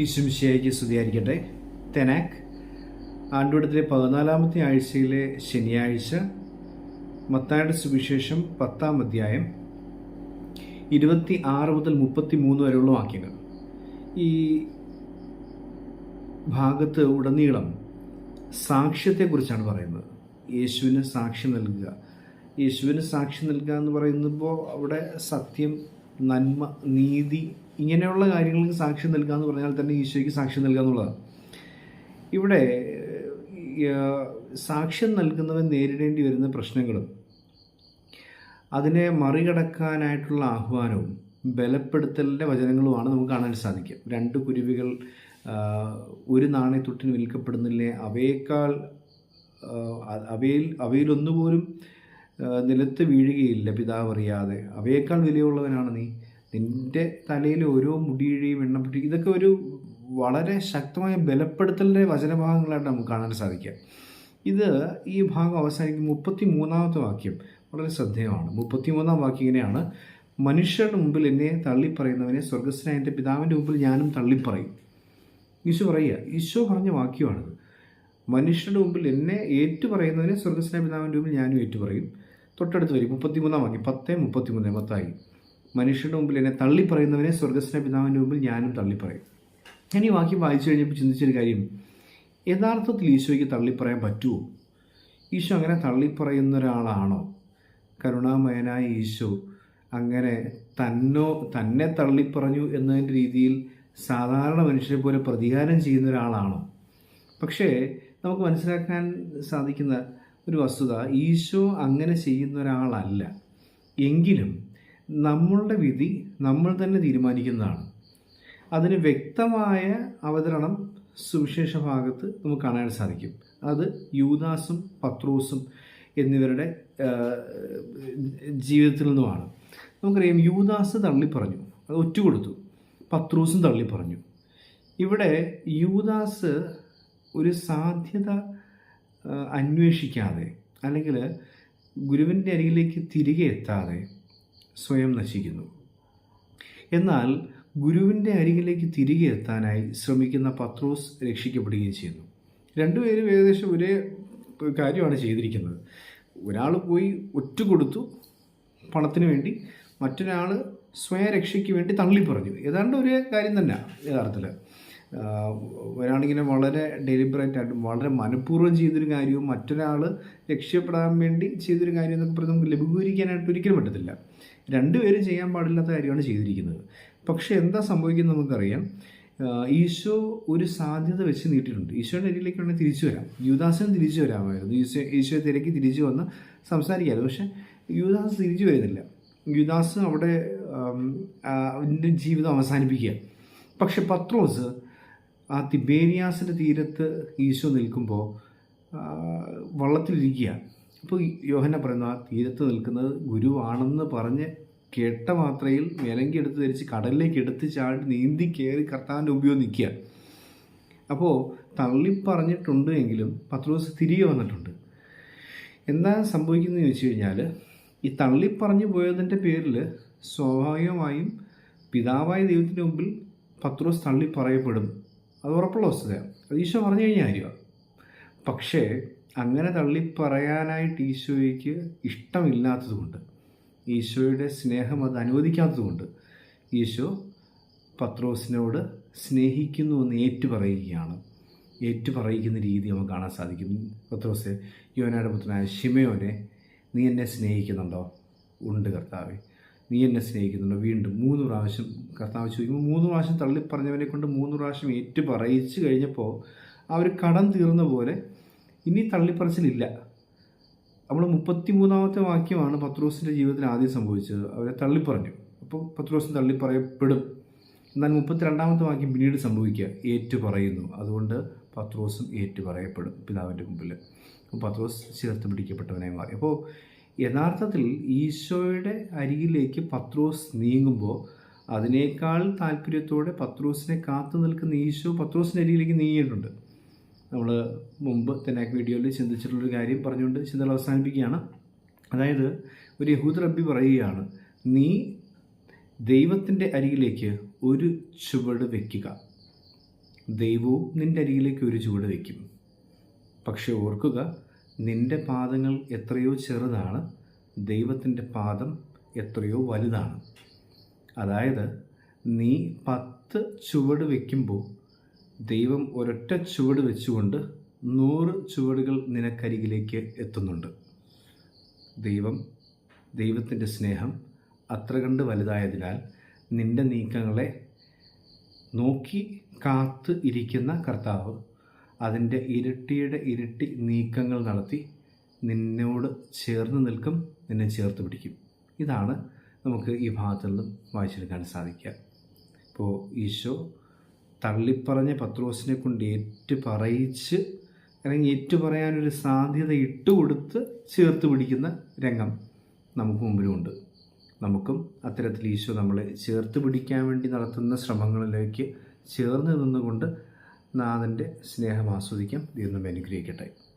ഈശുമിശിയായിക്ക് സ്തുതിയായിരിക്കട്ടെ. തെനാക്ക് ആണ്ടുവടത്തിലെ പതിനാലാമത്തെ ആഴ്ചയിലെ ശനിയാഴ്ച മത്തായുടെ സുവിശേഷം പത്താം അധ്യായം ഇരുപത്തി ആറ് മുതൽ മുപ്പത്തി മൂന്ന് വരെയുള്ള വാക്യങ്ങൾ. ഈ ഭാഗത്ത് ഉടനീളം സാക്ഷ്യത്തെക്കുറിച്ചാണ് പറയുന്നത്. യേശുവിന് സാക്ഷ്യം നൽകുക. യേശുവിന് സാക്ഷ്യം നൽകുക എന്ന് പറയുമ്പോൾ അവിടെ സത്യം നന്മ നീതി ഇങ്ങനെയുള്ള കാര്യങ്ങൾക്ക് സാക്ഷ്യം നൽകുക എന്ന് പറഞ്ഞാൽ തന്നെ ഈശോയ്ക്ക് സാക്ഷ്യം നൽകുക എന്നുള്ളതാണ്. ഇവിടെ സാക്ഷ്യം നൽകുന്നവൻ നേരിടേണ്ടി വരുന്ന പ്രശ്നങ്ങളും അതിനെ മറികടക്കാനായിട്ടുള്ള ആഹ്വാനവും ബലപ്പെടുത്തലിന്റെ വചനങ്ങളുമാണ് നമുക്ക് കാണാൻ സാധിക്കും രണ്ട് കുരുവികൾ ഒരു നാണയത്തൊട്ടിന് വിൽക്കപ്പെടുന്നില്ലേ അവയേക്കാൾ അവയിൽ അവയിലൊന്നുപോലും നിലത്ത് വീഴുകയില്ല പിതാവ് അറിയാതെ. അവയേക്കാൾ വിലയുള്ളവനാണ് നീ. നിന്റെ തലയിൽ ഓരോ മുടിയിഴയും എണ്ണപ്പെട്ടി ഇതൊക്കെ ഒരു വളരെ ശക്തമായ ബലപ്പെടുത്തലിന്റെ വചനഭാഗങ്ങളായിട്ട് നമുക്ക് കാണാൻ സാധിക്കുക ഇത് ഈ ഭാഗം അവസാനിക്കും മുപ്പത്തി മൂന്നാമത്തെ വാക്യം. വളരെ ശ്രദ്ധേയമാണ്. മുപ്പത്തി മൂന്നാം വാക്യം ഇങ്ങനെയാണ്. മനുഷ്യരുടെ മുമ്പിൽ എന്നെ തള്ളിപ്പറയുന്നവനെ സ്വർഗസ്വനായ എന്റെ പിതാവിന്റെ മുമ്പിൽ ഞാനും തള്ളിപ്പറയും. ഈശോ പറയുക ഈശോ പറഞ്ഞ വാക്യമാണിത്. മനുഷ്യരുടെ മുമ്പിൽ എന്നെ ഏറ്റുപറയുന്നവനെ സ്വർഗസ്വനായ പിതാവിന്റെ മുമ്പിൽ ഞാനും ഏറ്റുപറയും. തൊട്ടടുത്ത് വരും. മുപ്പത്തിമൂന്നാം വാക്യം. പത്ത് മുപ്പത്തിമൂന്ന് മത്തായി മനുഷ്യരുടെ മുമ്പിൽ എന്നെ തള്ളിപ്പറയുന്നവനെ സ്വർഗസ്വനായ പിതാവിന്റെ മുമ്പിൽ ഞാനും തള്ളിപ്പറയും. ഞാൻ ഈ വാക്യം വായിച്ചു കഴിഞ്ഞപ്പോൾ ചിന്തിച്ചൊരു കാര്യം. യഥാർത്ഥത്തിൽ ഈശോയ്ക്ക് തള്ളിപ്പറയാൻ പറ്റുമോ? ഈശോ അങ്ങനെ തള്ളിപ്പറയുന്ന ഒരാളാണോ കരുണാമയനായ ഈശോ അങ്ങനെ തന്നോ തന്നെ തള്ളിപ്പറഞ്ഞു എന്നതിന്റെ രീതിയിൽ സാധാരണ മനുഷ്യരെ പോലെ പ്രതികാരം ചെയ്യുന്ന ഒരാളാണോ പക്ഷേ നമുക്ക് മനസ്സിലാക്കാൻ സാധിക്കുന്ന ഒരു വസ്തുത ഈശോ അങ്ങനെ ചെയ്യുന്ന ഒരാളല്ല എങ്കിലും നമ്മളുടെ വിധി നമ്മൾ തന്നെ തീരുമാനിക്കുന്നതാണ്. അതിന് വ്യക്തമായ അവതരണം സുവിശേഷ ഭാഗത്ത് നമുക്ക് കാണാൻ സാധിക്കും. അത് യൂദാസും പത്രോസും എന്നിവരുടെ ജീവിതത്തിൽ നിന്നുമാണ്. നമുക്കറിയാം യൂദാസ് തള്ളി പറഞ്ഞു അത് ഒറ്റുകൊടുത്തു. പത്രോസും തള്ളിപ്പറഞ്ഞു. ഇവിടെ യൂദാസ് ഒരു സാധ്യത അന്വേഷിക്കാതെ അല്ലെങ്കിൽ ഗുരുവിന്റെ അരികിലേക്ക് തിരികെ എത്താതെ സ്വയം നശിക്കുന്നു. എന്നാൽ ഗുരുവിന്റെ അരികിലേക്ക് തിരികെ എത്താനായി ശ്രമിക്കുന്ന പത്രോസ് രക്ഷിക്കപ്പെടുകയും ചെയ്യുന്നു. രണ്ടുപേരും ഏകദേശം ഒരേ കാര്യമാണ് ചെയ്തിരിക്കുന്നത്. ഒരാൾ പോയി ഒറ്റ കൊടുത്തു പണത്തിന് വേണ്ടി മറ്റൊരാൾ സ്വയരക്ഷയ്ക്ക് വേണ്ടി തള്ളിപ്പറഞ്ഞു. ഏതാണ്ട് ഒരേ കാര്യം തന്നെയാണ് യഥാർത്ഥത്തിൽ. ഒരാളിങ്ങനെ വളരെ ഡെലിബറേറ്റ് ആയിട്ട് വളരെ മനഃപൂർവം ചെയ്തൊരു കാര്യവും മറ്റൊരാൾ രക്ഷപ്പെടാൻ വേണ്ടി ചെയ്തൊരു കാര്യം എന്നൊക്കെ പറഞ്ഞ് നമുക്ക് ലഘൂകരിക്കാനായിട്ട് ഒരിക്കലും പറ്റത്തില്ല. രണ്ടുപേരും ചെയ്യാൻ പാടില്ലാത്ത കാര്യമാണ് ചെയ്തിരിക്കുന്നത്. പക്ഷേ എന്താ സംഭവിക്കുന്നത് നമുക്കറിയാം. ഈശോ ഒരു സാധ്യത വെച്ച് നീട്ടിയിട്ടുണ്ട്. ഈശോയുടെ അരിയിലേക്ക് വേണമെങ്കിൽ തിരിച്ചു വരാം. യുദാസിനും തിരിച്ചു വരാമായിരുന്നു. ഈശോ ഈശോയെ തിരക്കി തിരിച്ചു വന്ന് സംസാരിക്കാമായിരുന്നു പക്ഷേ യുദാസ് തിരിച്ചു വരുന്നില്ല. യുദാസ് അവിടെ ജീവിതം അവസാനിപ്പിക്കുക. പക്ഷെ പത്രോസ് ആ തിബേരിയാസിന്റെ തീരത്ത് ഈശോ നിൽക്കുമ്പോൾ വള്ളത്തിലിരിക്കുക. അപ്പോൾ യോഹന പറയുന്നു ആ തീരത്ത് നിൽക്കുന്നത് ഗുരുവാണെന്ന് പറഞ്ഞ് കേട്ട മാത്രയിൽ മേലങ്കി എടുത്ത് ധരിച്ച് കടലിലേക്ക് എടുത്ത് ചാടി നീന്തി കയറി കർത്താവിന്റെ ഉപയോഗം നിൽക്കുക. അപ്പോൾ തള്ളിപ്പറഞ്ഞിട്ടുണ്ട് എങ്കിലും പത്രോസ് തിരികെ വന്നിട്ടുണ്ട്. എന്താ സംഭവിക്കുന്നത് ചോദിച്ചു കഴിഞ്ഞാൽ ഈ തള്ളിപ്പറഞ്ഞു പോയതിന്റെ പേരിൽ സ്വാഭാവികമായും പിതാവായ ദൈവത്തിന്റെ മുമ്പിൽ പത്രോസ് തള്ളി പറയപ്പെടും അത് ഉറപ്പുള്ള വസ്തുതയാണ് അത് ഈശോ പറഞ്ഞു കഴിഞ്ഞ കാര്യമാണ് പക്ഷേ അങ്ങനെ തള്ളി പറയാനായിട്ട് ഈശോയ്ക്ക് ഇഷ്ടമില്ലാത്തതുകൊണ്ട് ഈശോയുടെ സ്നേഹം അത് അനുവദിക്കാത്തതുകൊണ്ട് ഈശോ പത്രോസിനോട് സ്നേഹിക്കുന്നു എന്ന് ഏറ്റുപറയുകയാണ്. ഏറ്റുപറയിക്കുന്ന രീതി നമുക്ക് കാണാൻ സാധിക്കും. പത്രോസ് യോനയുടെ പുത്രനായ ഷിമയോനെ നീ എന്നെ സ്നേഹിക്കുന്നുണ്ടോ? ഉണ്ട് കർത്താവെ. നീ എന്നെ സ്നേഹിക്കുന്നുണ്ട്. വീണ്ടും മൂന്ന് പ്രാവശ്യം കർത്താവ് ചോദിക്കുമ്പോൾ മൂന്ന് പ്രാവശ്യം തള്ളി പറഞ്ഞവനെ കൊണ്ട് മൂന്ന് പ്രാവശ്യം ഏറ്റു പറയിച്ച് കഴിഞ്ഞപ്പോൾ ആ ഒരു കടം തീർന്ന പോലെ ഇനി തള്ളിപ്പറച്ചിലില്ല. നമ്മൾ മുപ്പത്തി മൂന്നാമത്തെ വാക്യമാണ് പത്രോസിന്റെ ജീവിതത്തിൽ ആദ്യം സംഭവിച്ചത്. അവരെ തള്ളിപ്പറഞ്ഞു. അപ്പോൾ പത്രോസിന് തള്ളിപ്പറയപ്പെടും. എന്നാൽ മുപ്പത്തിരണ്ടാമത്തെ വാക്യം പിന്നീട് സംഭവിക്കുക. ഏറ്റു പറയുന്നു. അതുകൊണ്ട് പത്രോസും ഏറ്റു പറയപ്പെടും പിതാവിന്റെ മുമ്പിൽ അപ്പോൾ പത്രോസ് ചേർത്ത് പിടിക്കപ്പെട്ടവനായി മാറി. അപ്പോൾ യഥാർത്ഥത്തിൽ ഈശോയുടെ അരികിലേക്ക് പത്രോസ് നീങ്ങുമ്പോൾ അതിനേക്കാൾ താല്പര്യത്തോടെ പത്രോസിനെ കാത്തു നിൽക്കുന്ന ഈശോ പത്രോസിന്റെ അരികിലേക്ക് നീങ്ങിയിട്ടുണ്ട്. നമ്മൾ മുമ്പ് തന്നെ വീഡിയോയിൽ ചിന്തിച്ചിട്ടുള്ളൊരു കാര്യം പറഞ്ഞുകൊണ്ട് ചിന്തകൾ അവസാനിപ്പിക്കുകയാണ്. അതായത് ഒരു യഹൂദ് റബ്ബി പറയുകയാണ് നീ ദൈവത്തിന്റെ അരികിലേക്ക് ഒരു ചുവട് വയ്ക്കുക ദൈവവും നിന്റെ അരികിലേക്ക് ഒരു ചുവട് വയ്ക്കും പക്ഷേ ഓർക്കുക നിന്റെ പാദങ്ങൾ എത്രയോ ചെറുതാണ് ദൈവത്തിന്റെ പാദം എത്രയോ വലുതാണ്. അതായത് നീ പത്ത് ചുവട് വയ്ക്കുമ്പോൾ ദൈവം ഒരൊറ്റ ചുവട് വെച്ചുകൊണ്ട് നൂറ് ചുവടുകൾ നിനക്കരികിലേക്ക് എത്തുന്നുണ്ട്. ദൈവം ദൈവത്തിന്റെ സ്നേഹം അത്ര കണ്ട് വലുതായതിനാൽ നിന്റെ നീക്കങ്ങളെ നോക്കി കാത്ത് ഇരിക്കുന്ന കർത്താവ് അതിന്റെ ഇരട്ടിയുടെ ഇരട്ടി നീക്കങ്ങൾ നടത്തി നിന്നോട് ചേർന്ന് നിൽക്കും നിന്നെ ചേർത്ത് പിടിക്കും. ഇതാണ് നമുക്ക് ഈ ഭാഗത്തു നിന്നും വായിച്ചെടുക്കാൻ സാധിക്കുക. ഇപ്പോൾ ഈശോ തള്ളിപ്പറഞ്ഞ പത്രോസിനെ കൊണ്ട് ഏറ്റു പറയിച്ച് അല്ലെങ്കിൽ ഏറ്റു പറയാനൊരു സാധ്യത ഇട്ടുകൊടുത്ത് ചേർത്ത് പിടിക്കുന്ന രംഗം നമുക്ക് മുമ്പിലുമുണ്ട് നമുക്കും അത്തരത്തിൽ ഈശോ നമ്മളെ ചേർത്ത് പിടിക്കാൻ വേണ്ടി നടത്തുന്ന ശ്രമങ്ങളിലേക്ക് ചേർന്ന് നിന്നുകൊണ്ട് നാഥന്റെ സ്നേഹം ആസ്വദിക്കാം. ദൈവം അനുഗ്രഹിക്കട്ടെ.